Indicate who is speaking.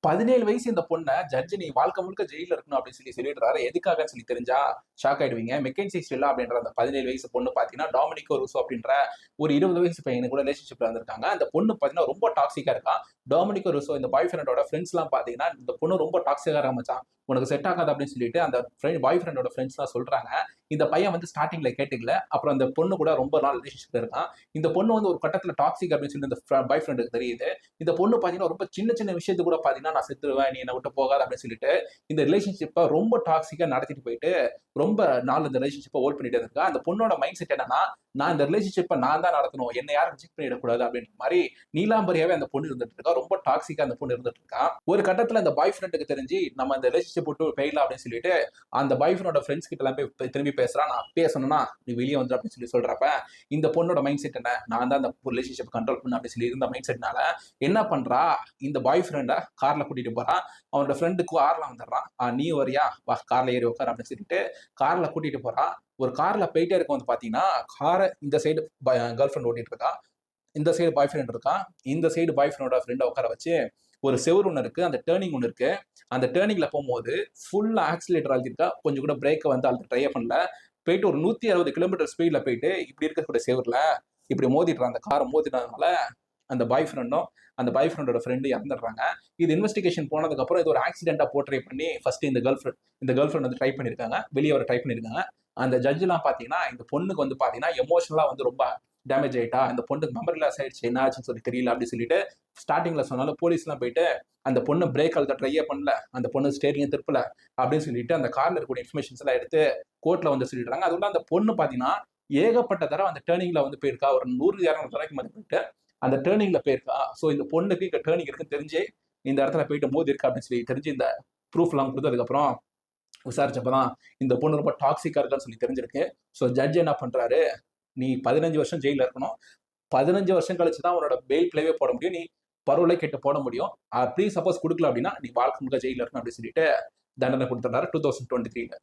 Speaker 1: பதினேழு வயசு இந்த பொண்ணை ஜட்ஜி நீ வாழ்க்கை முழுக்க ஜெயில இருக்கணும் அப்படின்னு சொல்லி சொல்லிடுறாரு. எதுக்காகன்னு சொல்லி தெரிஞ்சா ஷாக் ஆயிடுவீங்க. மெக்கன்சி ஸ்டெல்லா அப்படின்ற அந்த பதினேழு வயசு பொண்ணு பாத்தீங்கன்னா டாமினிகோ ரூசோ அப்படின்ற ஒரு இருபது வயசு பையனு கூட ரிலேஷன்ஷிப்ல வந்திருக்காங்க. அந்த பொண்ணு பாத்தீங்கன்னா ரொம்ப டாக்ஸிக்கா இருக்கான் டாமினிகோ ரூசோ இந்த பாய் ஃப்ரெண்டோட ஃப்ரெண்ட்ஸ் எல்லாம் பாத்தீங்கன்னா இந்த பொண்ணு ரொம்ப டாக்ஸிக்காக ஆரம்பிச்சான் உனக்கு செட் ஆகாது அப்படின்னு சொல்லிட்டு அந்த ஃப்ரெண்ட் பாய் ஃப்ரெண்டோட ஃப்ரெண்ட்ஸ்லாம் சொல்றாங்க. இந்த பையன் வந்து ஸ்டார்டிங்ல கேட்டுக்கல. அப்புறம் அந்த பொண்ணு கூட ரொம்ப நாள் ரிலேஷன்ஷிப்ல இருக்கான். இந்த பொண்ணு வந்து ஒரு கட்டத்துல டாக்ஸிக் அப்படின்னு சொல்லி இந்த பாய் ஃப்ரெண்டுக்கு தெரியுது. இந்த பொண்ணு பாத்தீங்கன்னா ரொம்ப சின்ன சின்ன விஷயத்து கூட பாத்தீங்கன்னா நான் செத்துருவேன் நீ என்னை விட்டு போகாத அப்படின்னு சொல்லிட்டு இந்த ரிலேஷன்ஷிப்பை ரொம்ப டாக்ஸிக்கா நடத்திட்டு போயிட்டு ரொம்ப ரொம்ப நாள் இந்த ரிலேஷன்ஷிப்பை ஓல்ட் பண்ணிட்டு இருக்கா அந்த பொண்ணோட மைண்ட் செட் என்னன்னா நான் இந்த ரிலேஷன்ஷிப்பை நான் தான் நடத்தணும் என்னை யாரும் ரிஜெக்ட் பண்ணிடக்கூடாது அப்படின்ற மாதிரி நீலாம்பரியாவே அந்த பொண்ணு இருந்துட்டு இருக்கா. ரொம்ப டாக்ஸிக்கா அந்த பொண்ணு இருந்துட்டு இருக்கா. ஒரு கட்டத்துல அந்த பாய் ஃப்ரெண்டுக்கு தெரிஞ்சு நம்ம அந்த ரிலேஷன்ஷிப் போட்டு போயிடலாம் அப்படின்னு சொல்லிட்டு அந்த பாய் ஃப்ரெண்டோட ஃப்ரெண்ட்ஸ் கிட்ட எல்லாம் போய் திரும்பி பேசுறான் நான் பேசணும்னா நீ வெளியே வந்து அப்படின்னு சொல்லி சொல்றப்ப இந்த பொண்ணோட மைண்ட் செட் என்ன? நான் தான் அந்த ரிலேஷன்ஷிப் கண்ட்ரோல் பண்ண அப்படின்னு சொல்லி இருந்த மைண்ட் செட்னால என்ன பண்றா? இந்த பாய் ஃப்ரெண்டை கார்ல கூட்டிட்டு போறான் அவனோட ஃப்ரெண்டுக்கு கார்ல வந்துடுறான் நீ வரியா? வா கார்ல ஏறி உட்கார் அப்படின்னு சொல்லிட்டு கார்ல கூட்டிட்டு போறான் ஒரு கார்ல போயிட்டே இருக்க வந்து பாத்தீங்கன்னா காரை இந்த சைடு கேர்ள் ஃப்ரெண்ட் ஓட்டிட்டு இருக்கா. இந்த சைடு பாய் ஃப்ரெண்ட் இருக்கான் இந்த சைடு பாய் ஃப்ரெண்டோட ஃப்ரெண்டை உட்கார வச்சு ஒரு செவுரு ஒன்று இருக்கு அந்த டேர்னிங் ஒன்று இருக்கு. அந்த டேர்னிங்ல போகும்போது ஃபுல்லா ஆக்சிலேட்டர் அழுத்திருக்கா. கொஞ்சம் கூட பிரேக்கை வந்து அழுத்த ட்ரை பண்ணல. போயிட்டு ஒரு நூத்தி அறுபது கிலோமீட்டர் ஸ்பீட்ல போயிட்டு இப்படி இருக்கக்கூடிய செவர்ல இப்படி மோதிடுறான் அந்த காரை மோதிட்டதுனால அந்த பாய் ஃப்ரெண்டும் அந்த பாய் ஃப்ரெண்டோட ஃப்ரெண்டு இறந்துடுறாங்க. இது இன்வெஸ்டிகேஷன் போனதுக்கப்புறம் இது ஒரு ஆக்சிடென்ட்டாக போர்ட்ரே பண்ணி ஃபர்ஸ்ட் இந்த கேர்ள் ஃப்ரெண்ட் இந்த கேர்ள் ஃப்ரெண்ட் வந்து ட்ரை பண்ணிருக்காங்க வெளியே வர ட்ரை பண்ணியிருக்காங்க. அந்த ஜட்ஜ்லாம் பார்த்தீங்கன்னா இந்த பொண்ணுக்கு வந்து பார்த்தீங்கன்னா எமோஷனலாக வந்து ரொம்ப டேமேஜ் ஆயிட்டா அந்த பொண்ணுக்கு மெமரி லாஸ் ஆயிடுச்சு என்ன ஆச்சுன்னு சொல்லி தெரியல அப்படின்னு சொல்லிட்டு ஸ்டார்டிங்ல சொன்னாலும் போலீஸ்லாம் போயிட்டு அந்த பொண்ணு பிரேக் அழுத்த ட்ரையே பண்ணல அந்த பொண்ணு ஸ்டேரிங்க திருப்பல அப்படின்னு சொல்லிட்டு அந்த கார்ல இருக்கக்கூடிய இன்ஃபர்மேஷன்ஸ் எல்லாம் எடுத்து கோர்ட்ல வந்து சொல்லிடுறாங்க. அதுவும் அந்த பொண்ணு பாத்தீங்கன்னா ஏகப்பட்ட தடவை அந்த டேர்னிங்ல வந்து போயிருக்கா. ஒரு நூறு இரநூறு தடவைக்கு மேலே போயிட்டு அந்த டேர்னிங்ல போயிருக்கா. ஸோ இந்த பொண்ணுக்கு இங்கே டேர்னிங் இருக்குன்னு தெரிஞ்சு இந்த இடத்துல போயிட்டு மோதி இருக்கா அப்படின்னு சொல்லி தெரிஞ்சு இந்த ப்ரூஃப் எல்லாம் கொடுத்ததுக்கப்புறம் விசாரிச்சப்பதான் இந்த பொண்ணு ரொம்ப டாக்ஸிக்காக இருக்கான்னு சொல்லி தெரிஞ்சிருக்கு. ஸோ ஜட்ஜ் என்ன பண்ணுறாரு நீ பதினஞ்சு வருஷம் ஜெயிலில் இருக்கணும். பதினஞ்சு வருஷம் கழிச்சு தான் உன்னோட பெயில் பிளேவே போட முடியும். நீ பரோலை கேட்டு போட முடியும். அப்படி சப்போஸ் கொடுக்கல அப்படின்னா நீ வாழ்க்கை முழுக்க ஜெயிலில் இருக்கணும் அப்படின்னு சொல்லிட்டு தண்டனை கொடுத்துட்டாரு டூ தௌசண்ட் டுவெண்ட்டி த்ரீல